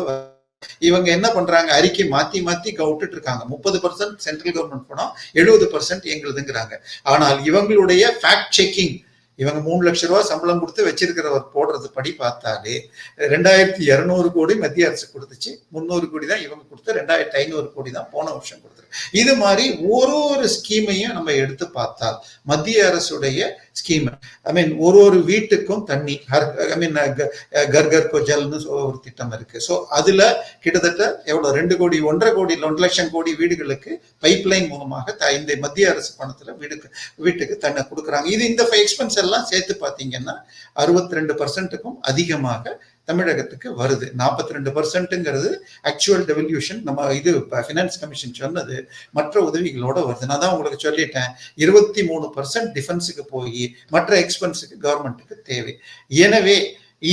இவங்க என்ன பண்றாங்க? அறிக்கை மாத்தி மாத்தி விட்டுட்டு இருக்காங்க முப்பது பர்சன்ட் சென்ட்ரல் கவர்மெண்ட் பணம் எழுபது பர்சன்ட் எங்களுதுங்கிறாங்க. ஆனால் இவங்களுடைய ஃபேக்ட் செக்கிங் இவங்க மூணு லட்சம் ரூபாய் சம்பளம் கொடுத்து வச்சிருக்கிறவர் போடுறது படி பார்த்தாலே ரெண்டாயிரத்தி இருநூறு கோடி மத்திய அரசு கொடுத்துச்சு. முந்நூறு கோடி தான் இவங்க கொடுத்து ரெண்டாயிரத்தி ஐநூறு கோடி தான் போன வருஷம் கொடுத்துருக்கு. இது மாதிரி ஒரு ஒரு ஸ்கீமையும் நம்ம எடுத்து பார்த்தால் மத்திய அரசுடைய ஸ்கீம் ஐ மீன் ஒரு ஒரு வீட்டுக்கும் தண்ணி ஐ மீன் கர்கர் கொஜல்னு ஒரு திட்டம் இருக்கு. ஸோ அதுல கிட்டத்தட்ட எவ்வளவு? ரெண்டு கோடி ஒன்றரை கோடி ஒன்று லட்சம் கோடி வீடுகளுக்கு பைப்லைன் மூலமாக த- இந்த மத்திய அரசு பணத்துல வீடுக்கு வீட்டுக்கு தண்ணி கொடுக்குறாங்க. இது இந்த எக்ஸ்பென்ஸ் எல்லாம் சேர்த்து பார்த்தீங்கன்னா அறுபத்தி ரெண்டு பர்சன்ட்டுக்கும் அதிகமாக தமிழகத்துக்கு வருது. நாற்பத்தி ரெண்டு பர்சன்ட்டுங்கிறது ஆக்சுவல் டெவல்யூஷன் நம்ம இது ஃபினான்ஸ் கமிஷன் சொன்னது மற்ற உதவிகளோட வருது. நான் தான் உங்களுக்கு சொல்லிட்டேன். இருபத்தி மூணு பர்சன்ட் டிஃபென்ஸுக்கு போய் மற்ற எக்ஸ்பென்ஸுக்கு கவர்மெண்ட்டுக்கு தேவை. எனவே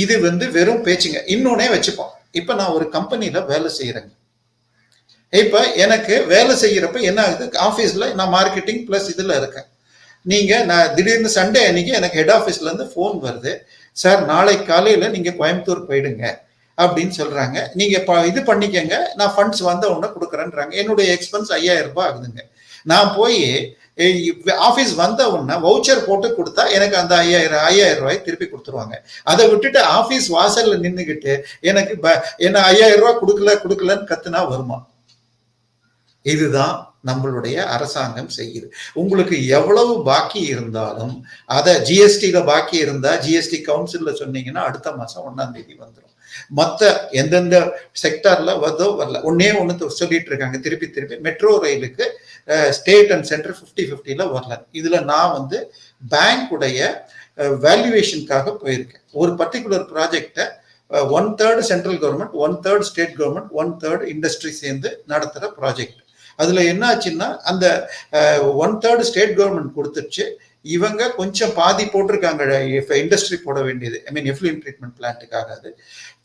இது வந்து வெறும் பேச்சுங்க. இன்னொன்னே வச்சுப்போம். இப்போ நான் ஒரு கம்பெனியில் வேலை செய்கிறேங்க இப்போ எனக்கு வேலை செய்கிறப்ப என்ன ஆகுது? ஆஃபீஸில் நான் மார்க்கெட்டிங் ப்ளஸ் இதில் இருக்கேன். நீங்க நான் திடீர்னு சண்டே அன்னைக்கு எனக்கு ஹெட் ஆஃபீஸ்ல இருந்து ஃபோன் வருது. சார் நாளை காலையில நீங்க கோயம்புத்தூர் போயிடுங்க அப்படின்னு சொல்றாங்க. நீங்க ப- இது பண்ணிக்கங்க. நான் ஃபண்ட்ஸ் வந்த உடனே கொடுக்குறேன்றாங்க. என்னுடைய எக்ஸ்பென்ஸ் ஐயாயிரம் ரூபாய் ஆகுதுங்க. நான் போய் ஆஃபீஸ் வந்த உடனே வவுச்சர் போட்டு கொடுத்தா எனக்கு அந்த ஐயாயிரம் ஐயாயிரம் ரூபாய் திருப்பி கொடுத்துருவாங்க. அதை விட்டுட்டு ஆஃபீஸ் வாசல்ல நின்றுக்கிட்டு எனக்கு என்ன ஐயாயிரம் ரூபாய் கொடுக்கல கொடுக்கலன்னு கத்துனா வருமா? இதுதான் நம்மளுடைய அரசாங்கம் செய்யுது. உங்களுக்கு எவ்வளவு பாக்கி இருந்தாலும் அதை ஜிஎஸ்டியில பாக்கி இருந்தா ஜிஎஸ்டி கவுன்சில்ல சொன்னீங்கன்னா அடுத்த மாசம் ஒன்னாம் தேதி வந்துடும் மத்த எந்தெந்த செக்டாரில் வருதோ வரல. ஒன்னே ஒன்று சொல்லிட்டு இருக்காங்க. திருப்பி திருப்பி மெட்ரோ ரயிலுக்கு ஸ்டேட் அண்ட் சென்டர் ஃபிஃப்டி ஃபிஃப்டியில் வரல. இதுல நான் வந்து பேங்க்குடைய வேல்யூவேஷனுக்காக போயிருக்கேன். ஒரு பர்டிகுலர் ப்ராஜெக்டை one third central government one third state government one third industry சேர்ந்து நடத்துகிற ப்ராஜெக்ட் அதுல என்னாச்சுன்னா அந்த ஒன் தேர்ட் ஸ்டேட் கவர்மெண்ட் கொடுத்துருச்சு இவங்க கொஞ்சம் பாதி போட்டிருக்காங்க. இண்டஸ்ட்ரி போட வேண்டியது ஐ மீன் எஃப்ளூன் ட்ரீட்மெண்ட் பிளான்ட்டுக்காக அது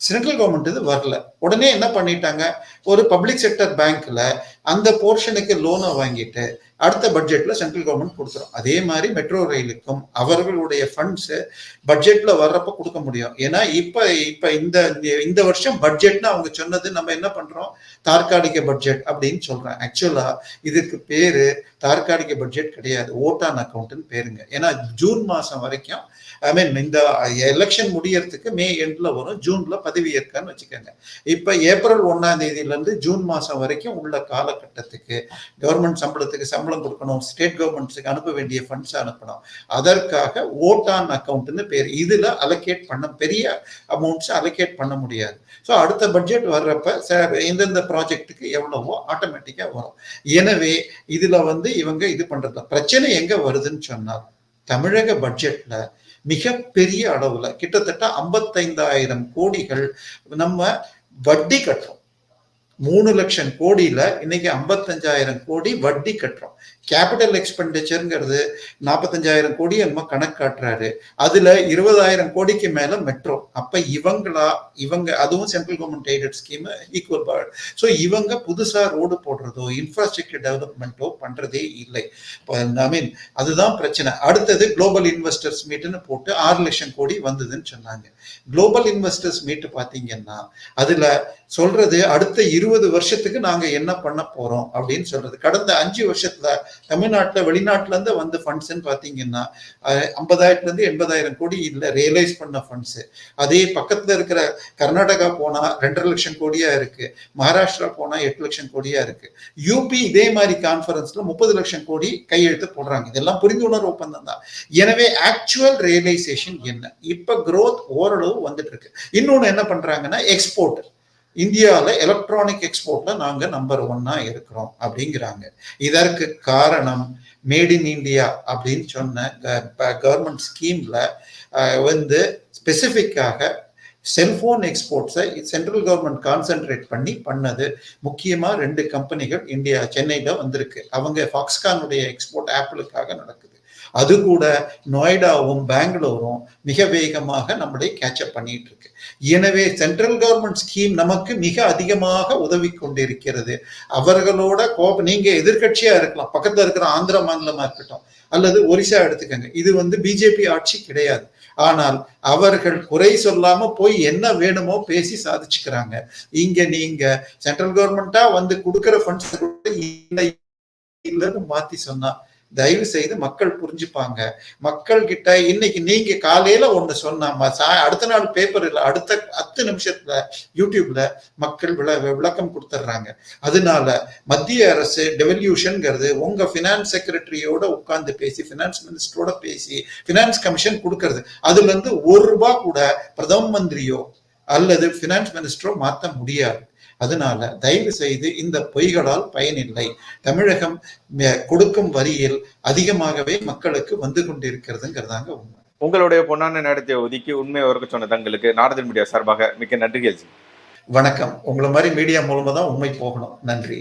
சென்ட்ரல் கவர்மெண்ட் இது வரல. உடனே என்ன பண்ணிட்டாங்க? ஒரு பப்ளிக் செக்டர் பேங்க்ல அந்த போர்ஷனுக்கு லோனை வாங்கிட்டு அடுத்த பட்ஜெட்ல சென்ட்ரல் கவர்மெண்ட் கொடுத்துரும் அதே மாதிரி மெட்ரோ ரயிலுக்கும் அவர்களுடைய ஃபண்ட்ஸ் பட்ஜெட்ல வர்றப்ப கொடுக்க முடியும். ஏன்னா இப்ப இப்ப இந்த இந்த வருஷம் பட்ஜெட்னு அவங்க சொன்னது நம்ம என்ன பண்றோம்? தற்காலிக பட்ஜெட் அப்படின்னு சொல்றேன் ஆக்சுவலா இதுக்கு பேரு தற்காலிக பட்ஜெட் கிடையாது. ஓட்டான் அக்கௌண்ட்னு பேருங்க. ஏன்னா ஜூன் மாசம் வரைக்கும் ஐ மீன் இந்த எலெக்ஷன் முடியறதுக்கு மே எண்ட்ல வரும். ஜூன்ல பதவி ஏற்கான்னு வச்சுக்கோங்க. இப்ப ஏப்ரல் ஒன்னாம் தேதியில இருந்து ஜூன் மாசம் வரைக்கும் உள்ள காலகட்டத்துக்கு கவர்மெண்ட் சம்பளத்துக்கு சம்பளம் கொடுக்கணும். ஸ்டேட் கவர்மெண்ட்ஸுக்கு அனுப்ப வேண்டிய ஃபண்ட்ஸ் அனுப்பணும். அதற்காக ஓட்டான் அக்கௌண்ட்னு பேர். இதுல அலோகேட் பண்ண பெரிய அமௌண்ட்ஸ் அலோகேட் பண்ண முடியாது. ஸோ அடுத்த பட்ஜெட் வர்றப்ப சார் எந்தெந்த ப்ராஜெக்ட்டுக்கு எவ்வளவோ ஆட்டோமேட்டிக்காக வரும். எனவே இதுல வந்து இவங்க இது பண்றது பிரச்சனை எங்க வருதுன்னு சொன்னால் தமிழக பட்ஜெட்ல மிகப்பெரிய அளவுல கிட்டத்தட்ட ஐம்பத்தைந்தாயிரம் கோடிகள் நம்ம வட்டி கட்டுறோம். மூணு லட்சம் கோடியில இன்னைக்கு ஐம்பத்தஞ்சாயிரம் கோடி வட்டி கட்டுறோம். கேபிட்டல் எக்ஸ்பெண்டிச்சருங்கிறது நாற்பத்தஞ்சாயிரம் கோடி என்னமோ கணக்கு காட்டுறாரு. அதுல இருபதாயிரம் கோடிக்கு மேல மெட்ரோ அப்ப இவங்களா இவங்க அதுவும் central government aided scheme equal so இவங்க புதுசா ரோடு போடுறதோ இன்ஃப்ராஸ்ட்ரக்சர் டெவலப்மெண்ட்டோ பண்றதே இல்லை. ஐ மீன் அதுதான் பிரச்சனை. அடுத்தது குளோபல் இன்வெஸ்டர்ஸ் மீட்டுன்னு போட்டு ஆறு லட்சம் கோடி வந்ததுன்னு சொன்னாங்க. குளோபல் இன்வெஸ்டர்ஸ் மீட் பாத்தீங்கன்னா அதுல சொல்றது அடுத்த இருபது வருஷத்துக்கு நாங்க என்ன பண்ண போறோம் அப்படின்னு சொல்றது. கடந்த அஞ்சு வருஷத்துல தமிழ்நாட்டில் வெளிநாட்டிலேருந்து வந்த ஃபண்ட்ஸ்ன்னு பார்த்தீங்கன்னா ஐம்பதாயிரத்துலேருந்து எண்பதாயிரம் கோடி இல்லை ரியலைஸ் பண்ண ஃபண்ட்ஸு அதே பக்கத்தில் இருக்கிற கர்நாடகா போனால் ரெண்டரை லட்சம் கோடியா இருக்குது மகாராஷ்டிரா போனால் எட்டு லட்சம் கோடியா இருக்குது யூபி இதே மாதிரி கான்ஃபரன்ஸில் முப்பது லட்சம் கோடி கையெழுத்து போடுறாங்க. இதெல்லாம் புரிந்துணர்வு ஒப்பந்தம் தான். எனவே ஆக்சுவல் ரியலைசேஷன் என்ன? இப்போ க்ரோத் ஓரளவு வந்துட்டு இருக்கு. இன்னொன்னு என்ன பண்ணுறாங்கன்னா எக்ஸ்போர்ட் இந்தியாவில் எலக்ட்ரானிக் எக்ஸ்போர்ட்ல நாங்கள் நம்பர் ஒன்னா இருக்கிறோம் அப்படிங்கிறாங்க. இதற்கு காரணம் மேட் இன் இந்தியா அப்படின்னு சொன்ன கவர்மெண்ட் ஸ்கீம்ல வந்து ஸ்பெசிஃபிக்காக செல்போன் எக்ஸ்போர்ட்ஸை சென்ட்ரல் கவர்மெண்ட் கான்சென்ட்ரேட் பண்ணி பண்ணது. முக்கியமாக ரெண்டு கம்பெனிகள் இந்தியா சென்னையில் வந்திருக்கு. அவங்க ஃபாக்ஸ்கானுடைய எக்ஸ்போர்ட் ஆப்பிளுக்காக நடக்குது. அது கூட நொய்டாவும் பெங்களூரும் மிக வேகமாக நம்மளை கேட்சப் பண்ணிட்டு இருக்கு. எனவே சென்ட்ரல் கவர்மெண்ட் ஸ்கீம் நமக்கு மிக அதிகமாக உதவி கொண்டிருக்கிறது அவர்களோட கோப நீங்க எதிர்கட்சியா இருக்கலாம். பக்கத்துல இருக்கிற ஆந்திர மாநிலமா இருக்கட்டும். அல்லது ஒரிசா எடுத்துக்கங்க. இது வந்து பிஜேபி ஆட்சி கிடையாது. ஆனால் அவர்கள் குறை சொல்லாம போய் என்ன வேணுமோ பேசி சாதிச்சுக்கிறாங்க. இங்க நீங்க சென்ட்ரல் கவர்மெண்டா வந்து கொடுக்கிற ஃபண்ட்ஸ் இல்லை இல்லைன்னு மாத்தி சொன்னா தயவு செய்து மக்கள் புரிஞ்சுப்பாங்க. மக்கள் கிட்ட இன்னைக்கு நீங்க காலையில ஒண்ணு சொன்னா சா- அடுத்த நாள் பேப்பர்ல அடுத்த பத்து நிமிஷத்துல யூடியூப்ல மக்கள் விள விளக்கம் கொடுத்துட்றாங்க அதனால மத்திய அரசு டெவல்யூஷன்ங்கிறது உங்க பினான்ஸ் செக்ரட்டரியோட உட்கார்ந்து பேசி பினான்ஸ் மினிஸ்டரோட பேசி பினான்ஸ் கமிஷன் கொடுக்கறது. அதுல இருந்து ஒரு ரூபா கூட பிரதம மந்திரியோ அல்லது பினான்ஸ் மினிஸ்டரோ மாற்ற முடியாது. அதனால தயவு செய்து இந்த பொய்களால் பயனில்லை. தமிழகம் கொடுக்கும் வரியில் அதிகமாகவே மக்களுக்கு வந்து கொண்டிருக்கிறதுங்கிறதாங்க உண்மை. உங்களுடைய பொன்னான நேரத்தை ஒதுக்கி உண்மையை வரைக்கும் சொன்ன தங்களுக்கு நாரதன் மீடியா சார்பாக மிக்க நன்றிகள் வணக்கம். உங்களை மாதிரி மீடியா மூலமா தான் உண்மை போகணும். நன்றி.